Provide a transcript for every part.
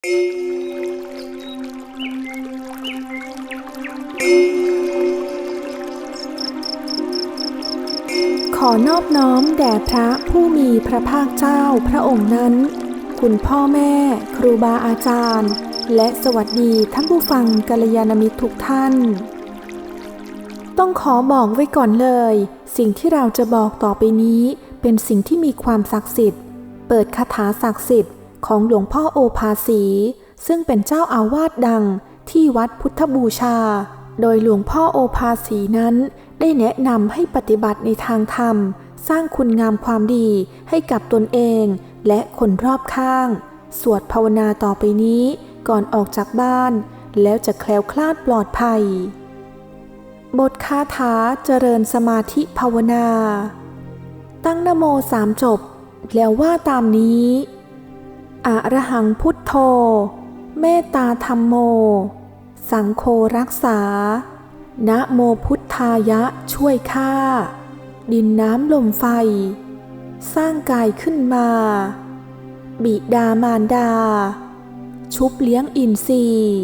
ขอนอบน้อมแด่พระผู้มีพระภาคเจ้าพระองค์นั้น คุณพ่อแม่ ครูบาอาจารย์ และสวัสดีท่านผู้ฟังกัลยาณมิตรทุกท่าน ต้องขอบอกไว้ก่อนเลย สิ่งที่เราจะบอกต่อไปนี้ เป็นสิ่งที่มีความศักดิ์สิทธิ์ เปิดคาถาศักดิ์สิทธิ์ ของหลวงพ่อโอภาสี ซึ่งเป็นเจ้าอาวาสดังที่วัดพุทธบูชา โดยหลวงพ่อโอภาสีนั้น ได้แนะนำให้ปฏิบัติในทางธรรม สร้างคุณงามความดีให้กับตนเองและคนรอบข้าง สวดภาวนาต่อไปนี้ก่อนออกจากบ้าน แล้วจะแคล้วคลาดปลอดภัย บทคาถาเจริญสมาธิภาวนา ตั้งนโมสามจบ แล้วว่าตามนี้ อระหังพุทโธ เมตตาธรรมโม สังโฆรักษา นะโมพุทธายะช่วยข้า ดินน้ำลมไฟ สร้างกายขึ้นมา บิดามารดา ชุบเลี้ยงอินทรีย์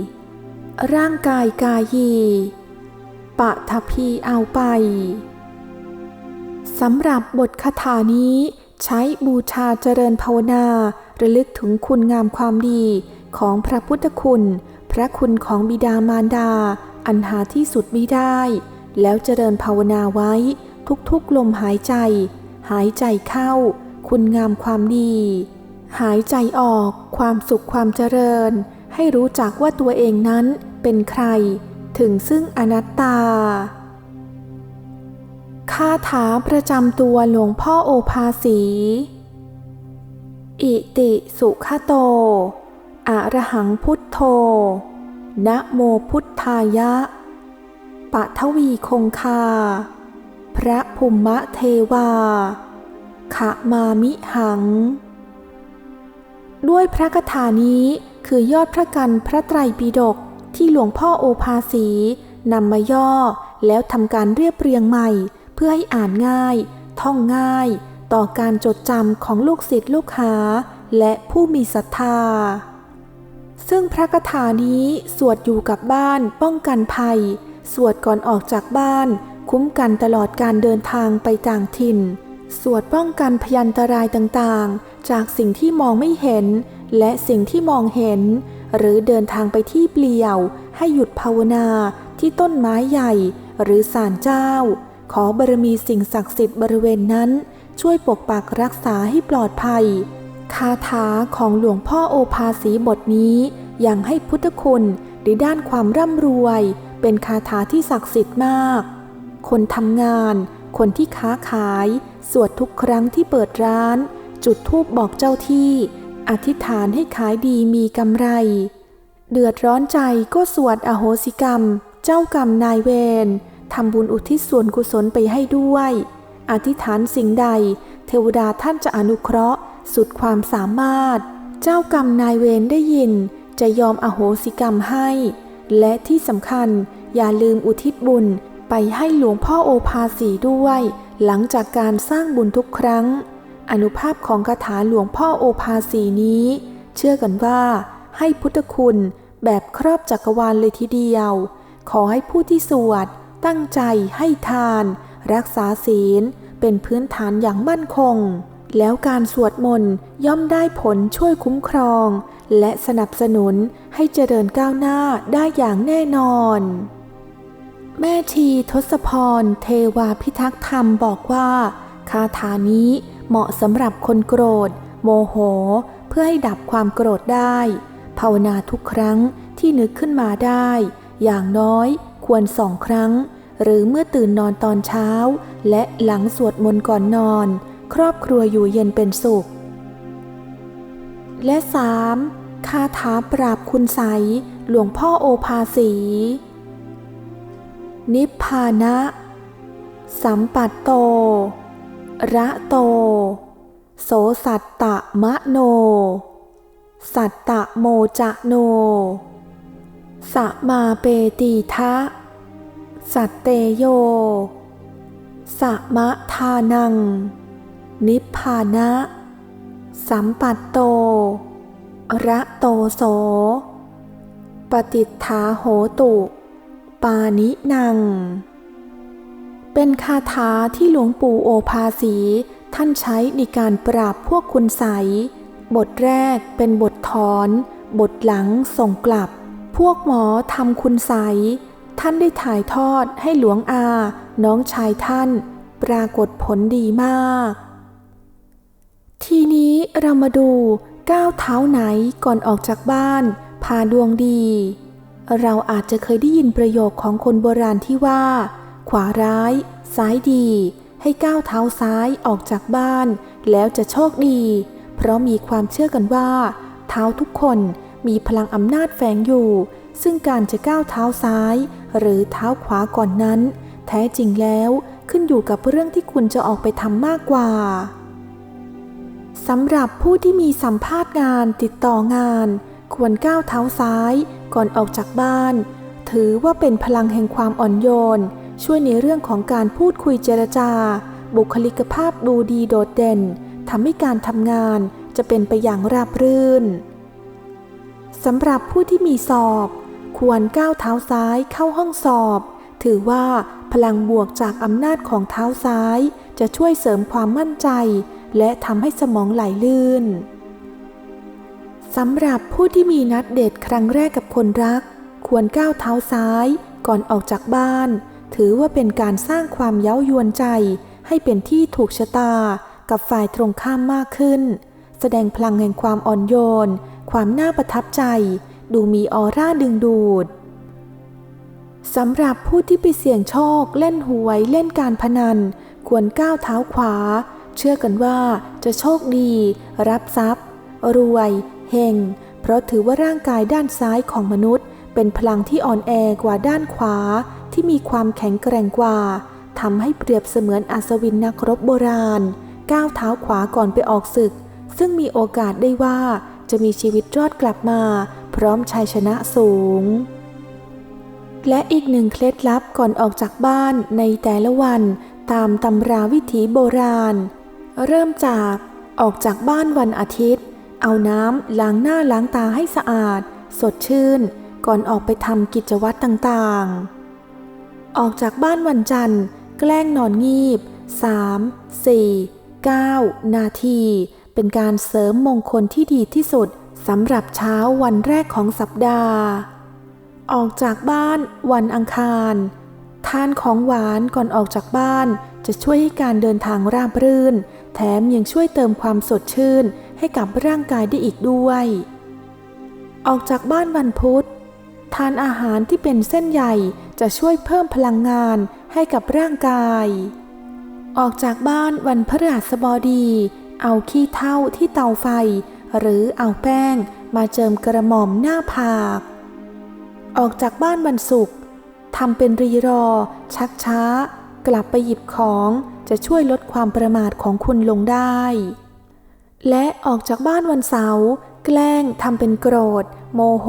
ร่างกายกายีปะทพีเอาไป สำหรับบทคาถานี้ใช้บูชาเจริญภาวนา ระลึกถึงคุณงามความดีของพระพุทธคุณ พระคุณของบิดามารดา อันหาที่สุดมิได้ แล้วเจริญภาวนาไว้ทุกๆลมหายใจ หายใจเข้า คุณงามความดี หายใจออกความสุขความเจริญ ให้รู้จักว่าตัวเองนั้นเป็นใคร ถึงซึ่งอนัตตาคาถาประจำตัวหลวงพ่อโอภาสี อิติสุขโต อะระหังพุทโธ นะโมพุทธายะ ปะทวีคงคา พระภุมมะเทวา ขะมามิหัง ด้วยพระคาถานี้คือยอดพระกันพระไตรปิฎกที่หลวงพ่อโอภาสีนำมาย่อแล้วทำการเรียบเรียงใหม่ เพื่อให้อ่านง่าย ท่องง่าย ต่อการจดจำของลูกศิษย์ลูกหา และผู้มีศรัทธา ซึ่งพระคาถานี้สวดอยู่กับบ้านป้องกันภัย สวดก่อนออกจากบ้าน คุ้มกันตลอดการเดินทางไปต่างถิ่น สวดป้องกันพยันตรายต่างๆ จากสิ่งที่มองไม่เห็น และสิ่งที่มองเห็น หรือเดินทางไปที่เปลี่ยว ให้หยุดภาวนาที่ต้นไม้ใหญ่ หรือศาลเจ้า ขอบารมีสิ่งศักดิ์สิทธิ์บริเวณนั้น ช่วยปกปักรักษาให้ปลอดภัย คาถาของหลวงพ่อโอภาสีบทนี้ยังให้พุทธคุณในด้านความร่ำรวย เป็นคาถาที่ศักดิ์สิทธิ์มาก คนทำงาน คนที่ค้าขาย สวดทุกครั้งที่เปิดร้าน จุดธูปบอกเจ้าที่ อธิษฐานให้ขายดีมีกำไร เดือดร้อนใจก็สวดอโหสิกรรม เจ้ากรรมนายเวรทำบุญอุทิศส่วนกุศลไปให้ด้วย อธิษฐานสิ่งใด เทวดาท่านจะอนุเคราะห์ สุดความสามารถ เจ้ากรรมนายเวรได้ยิน จะยอมอโหสิกรรมให้ และที่สำคัญอย่าลืมอุทิศบุญไปให้หลวงพ่อโอภาสีด้วย หลังจากการสร้างบุญทุกครั้ง อนุภาพของคาถาหลวงพ่อโอภาสีนี้ เชื่อกันว่า ให้พุทธคุณแบบครอบจักรวาลเลยทีเดียว ขอให้ผู้ที่สวดตั้งใจให้ทาน รักษาศีลเป็นพื้นฐานอย่างมั่นคง แล้วการสวดมนต์ย่อมได้ผลช่วยคุ้มครอง และสนับสนุนให้เจริญก้าวหน้าได้อย่างแน่นอน แม่ชีทศพร เทวาพิทักษ์ธรรมบอกว่า คาถานี้เหมาะสำหรับคนโกรธ โมโห เพื่อให้ดับความโกรธได้ ภาวนาทุกครั้งที่นึกขึ้นมาได้ อย่างน้อยควรสองครั้ง หรือเมื่อตื่นนอนตอนเช้า และหลังสวดมนต์ก่อนนอน ครอบครัวอยู่เย็นเป็นสุข และ 3. คาถาปราบคุณใสหลวงพ่อโอภาสี นิพพานะ สัมปัตโต ระโต โสสัตตะมะโน สัตตะโมจะโน สมาเปตีทะ สัตเตโย สมะทานัง นิพพานะ สัมปัตโต ระโตโส ปฏิฏฐาโหตุ ปานินัง เป็นคาถาที่หลวงปู่โอภาสีท่านใช้ในการปราบพวกคุณใส บทแรกเป็นบทถอน บทหลังส่งกลับ พวกหมอทำคุณใส ท่านได้ถ่ายทอดให้หลวงอา น้องชายท่าน ปรากฏผลดีมาก ทีนี้เรามาดูก้าวเท้าไหนก่อนออกจากบ้านพาดวงดี เราอาจจะเคยได้ยินประโยคของคนโบราณที่ว่า ขวาร้าย ซ้ายดี ให้ก้าวเท้าซ้ายออกจากบ้าน แล้วจะโชคดี เพราะมีความเชื่อกันว่า เท้าทุกคนมีพลังอำนาจแฝงอยู่ ซึ่งการจะก้าวเท้าซ้าย หรือเท้าขวาก่อนนั้น แท้จริงแล้วขึ้นอยู่กับเรื่องที่คุณจะออกไปทำมากกว่าสำหรับผู้ที่มีสัมภาษณ์งานติดต่องาน ควรก้าวเท้าซ้ายก่อนออกจากบ้าน ถือว่าเป็นพลังแห่งความอ่อนโยน ช่วยในเรื่องของการพูดคุยเจรจา บุคลิกภาพดูดีโดดเด่นทำให้การทำงานจะเป็นไปอย่างราบรื่นสำหรับผู้ที่มีสอบ ควรก้าวเท้าซ้ายเข้าห้องสอบ ถือว่าพลังบวกจากอำนาจของเท้าซ้าย จะช่วยเสริมความมั่นใจ และทำให้สมองไหลลื่นสำหรับผู้ที่มีนัดเดทครั้งแรกกับคนรัก ควรก้าวเท้าซ้ายก่อนออกจากบ้าน ถือว่าเป็นการสร้างความเย้ายวนใจ ให้เป็นที่ถูกชะตา กับฝ่ายตรงข้ามมากขึ้น แสดงพลังแห่งความอ่อนโยน ความน่าประทับใจ ดูมีออร่าดึงดูดสำหรับผู้ที่ไปเสี่ยงโชคเล่นหวยเล่นการพนัน ควรก้าวเท้าขวา เชื่อกันว่าจะโชคดี รับทรัพย์ รวยเฮงเพราะถือว่าร่างกายด้านซ้ายของมนุษย์ เป็นพลังที่อ่อนแอกว่าด้านขวาที่มีความแข็งแกร่งกว่าทำให้เปรียบเสมือนอัศวินนักรบโบราณ ก้าวเท้าขวาก่อนไปออกศึก ซึ่งมีโอกาสได้ว่าจะมีชีวิตรอดกลับมา พร้อมชัยชนะสูง และอีกหนึ่งเคล็ดลับก่อนออกจากบ้านในแต่ละวันตามตำราวิถีโบราณ เริ่มจากออกจากบ้านวันอาทิตย์ เอาน้ำล้างหน้าล้างตาให้สะอาด สดชื่น ก่อนออกไปทำกิจวัตรต่างๆ ออกจากบ้านวันจันทร์ แกล้งนอนงีบ 3 4 9 นาที เป็นการเสริมมงคลที่ดีที่สุด สำหรับเช้าวันแรกของสัปดาห์ ออกจากบ้านวันอังคาร ทานของหวานก่อนออกจากบ้านจะช่วยให้การเดินทางราบรื่น แถมยังช่วยเติมความสดชื่นให้กับร่างกายได้อีกด้วย ออกจากบ้านวันพุธ ทานอาหารที่เป็นเส้นใหญ่จะช่วยเพิ่มพลังงานให้กับร่างกาย ออกจากบ้านวันพฤหัสบดี เอาขี้เถ้าที่เตาไฟ หรือเอาแป้งมาเจิมกระหม่อมหน้าผาก ออกจากบ้านวันศุกร์ทำเป็นรีรอ ชักช้า กลับไปหยิบของจะช่วยลดความประมาทของคุณลงได้ และออกจากบ้านวันเสาร์แกล้งทำเป็นโกรธ โมโห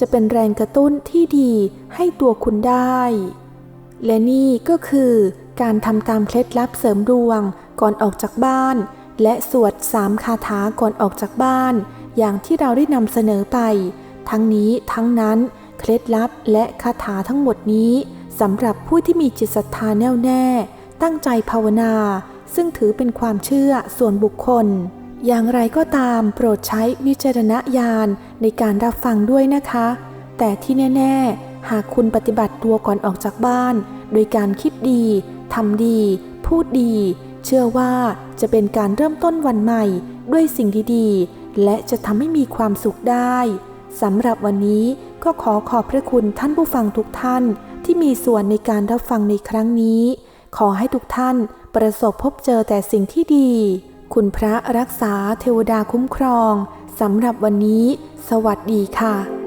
จะเป็นแรงกระตุ้นที่ดีให้ตัวคุณได้ และนี่ก็คือการทำตามเคล็ดลับเสริมดวงก่อนออกจากบ้าน และสวดสามคาถาก่อนออกจากบ้าน อย่างที่เราได้นำเสนอไป ทั้งนี้ทั้งนั้น เคล็ดลับและคาถาทั้งหมดนี้สำหรับผู้ที่มีจิตศรัทธาแน่วแน่ ตั้งใจภาวนา ซึ่งถือเป็นความเชื่อส่วนบุคคล อย่างไรก็ตามโปรดใช้วิจารณญาณในการรับฟังด้วยนะคะ แต่ที่แน่ ๆ หากคุณปฏิบัติตัวก่อนออกจากบ้าน โดยการคิดดีทำดี พูดดี เชื่อว่าจะเป็นการเริ่มต้นวันใหม่ด้วยสิ่งดีๆ และจะทำให้มีความสุขได้สำหรับวันนี้ก็ขอขอบพระคุณท่านผู้ฟังทุกท่านที่มีส่วนในการรับฟังในครั้งนี้ ขอให้ทุกท่านประสบพบเจอแต่สิ่งที่ดี คุณพระรักษาเทวดาคุ้มครองสำหรับวันนี้ สวัสดีค่ะ